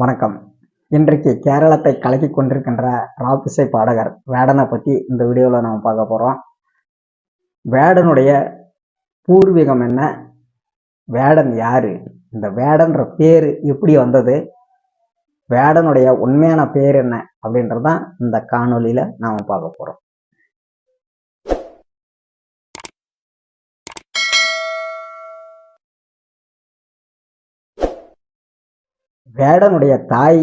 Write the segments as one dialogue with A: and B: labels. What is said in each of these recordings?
A: வணக்கம். இன்றைக்கு கேரளத்தை கலக்கி கொண்டிருக்கின்ற ராப்பிசை பாடகர் வேடனை பற்றி இந்த வீடியோவில் நம்ம பார்க்க போகிறோம் வேடனுடைய பூர்வீகம் என்ன? வேடன் யார்? இந்த வேடன்ற பேர் எப்படி வந்தது? வேடனுடைய உண்மையான பேர் என்ன? அப்படின்றது தான் இந்த காணொலியில் நாம் பார்க்க போகிறோம் வேடனுடைய தாய்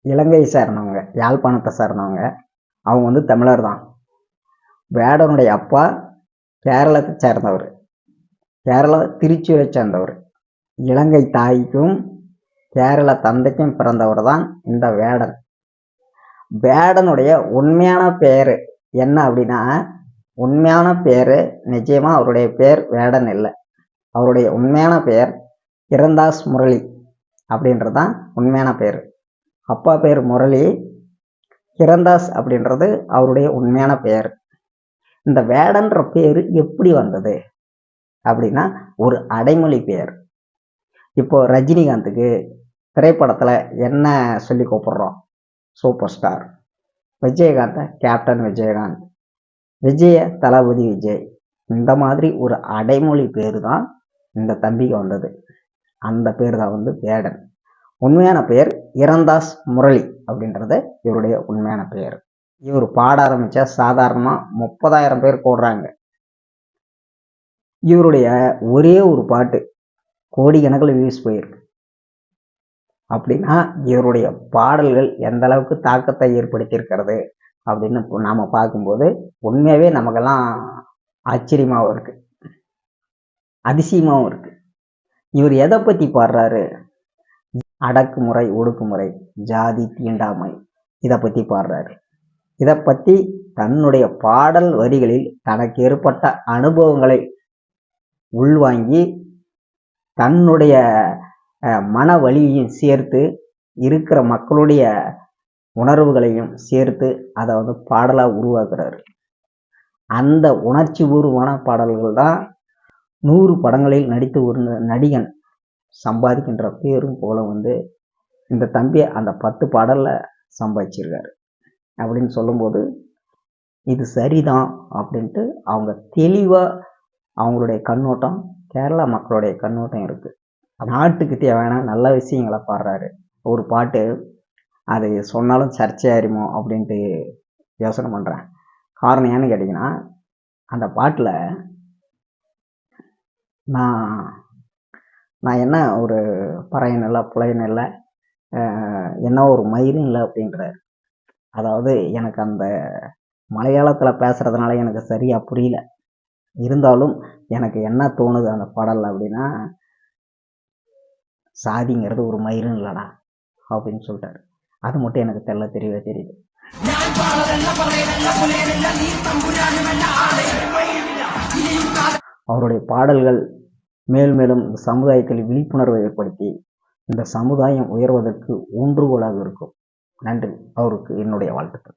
A: இலங்கை சேர்ந்தவங்க யாழ்ப்பாணத்தை சேர்ந்தவங்க அவங்க வந்து தமிழர் தான். வேடனுடைய அப்பா கேரளத்தை சேர்ந்தவர். கேரளா திருச்சியை சேர்ந்தவர். இலங்கை தாய்க்கும் கேரள தந்தைக்கும் பிறந்தவர் தான் இந்த வேடன். வேடனுடைய உண்மையான பேர் என்ன அப்படின்னா உண்மையான பேர் நிச்சயமாக அவருடைய பேர் வேடன் இல்லை. அவருடைய உண்மையான பெயர் கிரந்தாஸ் முரளி. அப்படின்றது தான் உண்மையான பேர். அப்பா பேர் முரளி கிரந்தாஸ் அப்படின்றது அவருடைய உண்மையான பெயர் இந்த வேடன்ற பேர் எப்படி வந்தது? அப்படின்னா ஒரு அடைமொழி பெயர் இப்போ ரஜினிகாந்துக்கு திரைப்படத்தில் என்ன சொல்லி கூப்பிடுறோம்? Super star. விஜயகாந்தை captain Vijayakanth. Vijay Thalapathy Vijay. இந்த மாதிரி ஒரு அடைமொழி பேர் தான் இந்த தம்பிக்கு வந்தது. அந்த பேர் தான் வந்து வேடன். உண்மையான பெயர் இரந்தாஸ் முரளி அப்படின்றது இவருடைய உண்மையான பெயர் இவர் பாட ஆரம்பிச்சா சாதாரணமாக முப்பதாயிரம் பேர் போடுறாங்க. இவருடைய ஒரே ஒரு பாட்டு கோடிக்கணக்கில் வியூஸ் போயிருக்கு. அப்படின்னா இவருடைய பாடல்கள் எந்த அளவுக்கு தாக்கத்தை ஏற்படுத்தியிருக்கிறது அப்படின்னு நாம் பார்க்கும்போது உண்மையாகவே நமக்கெல்லாம் ஆச்சரியமாகவும் இருக்குது அதிசயமாகவும் இருக்குது இவர் எதை பற்றி பாடுறாரு? அடக்குமுறை ஒடுக்குமுறை ஜாதி தீண்டாமை இதை பற்றி பாடுறாரு. இதை பற்றி தன்னுடைய பாடல் வரிகளில் தனக்கு ஏற்பட்ட அனுபவங்களை உள்வாங்கி தன்னுடைய மன வழியையும் சேர்த்து இருக்கிற மக்களுடைய உணர்வுகளையும் சேர்த்து அதை வந்து பாடலாக உருவாக்குறாரு. அந்த உணர்ச்சி பூர்வமான பாடல்கள் தான் நூறு படங்களில் நடித்து ஒரு நடிகன் சம்பாதிக்கின்ற பேரும் போல வந்து இந்த தம்பி அந்த பத்து பாடலில் சம்பாதிச்சிருக்காரு. அப்படின்னு சொல்லும்போது இது சரிதான் அப்படின்ட்டு அவங்க தெளிவாக அவங்களுடைய கண்ணோட்டம் கேரளா மக்களுடைய கண்ணோட்டம் இருக்குது நாட்டுக்கு தேவையான நல்ல விஷயங்களை பாடுறாரு. ஒரு பாட்டு அது சொன்னாலும் சர்ச்சையாயிருமோ அப்படின்ட்டு யோசனை பண்ணுறேன் காரணம் ஏன்னு கேட்டிங்கன்னா அந்த பாட்டில் நான் நான் என்ன ஒரு பறையன் இல்லை புலையன் இல்லை என்ன ஒரு மயிலும் இல்லை அப்படின்றார். அதாவது எனக்கு அந்த மலையாளத்தில் பேசுகிறதுனால எனக்கு சரியாக புரியல. இருந்தாலும் எனக்கு என்ன தோணுது அந்த பாடல் அப்படின்னா சாதிங்கிறது ஒரு மயிலும் இல்லைடா அப்படின்னு சொல்லிட்டாரு. அது மட்டும் எனக்கு தெல்ல தெரியவே தெரியுது. அவருடைய பாடல்கள் மேல் மேலும் இந்த சமுதாயத்தில் விழிப்புணர்வை ஏற்படுத்தி இந்த சமுதாயம் உயர்வதற்கு ஊன்றுகோலாக இருக்கும். நன்றி. அவருக்கு என்னுடைய வாழ்த்துக்கள்.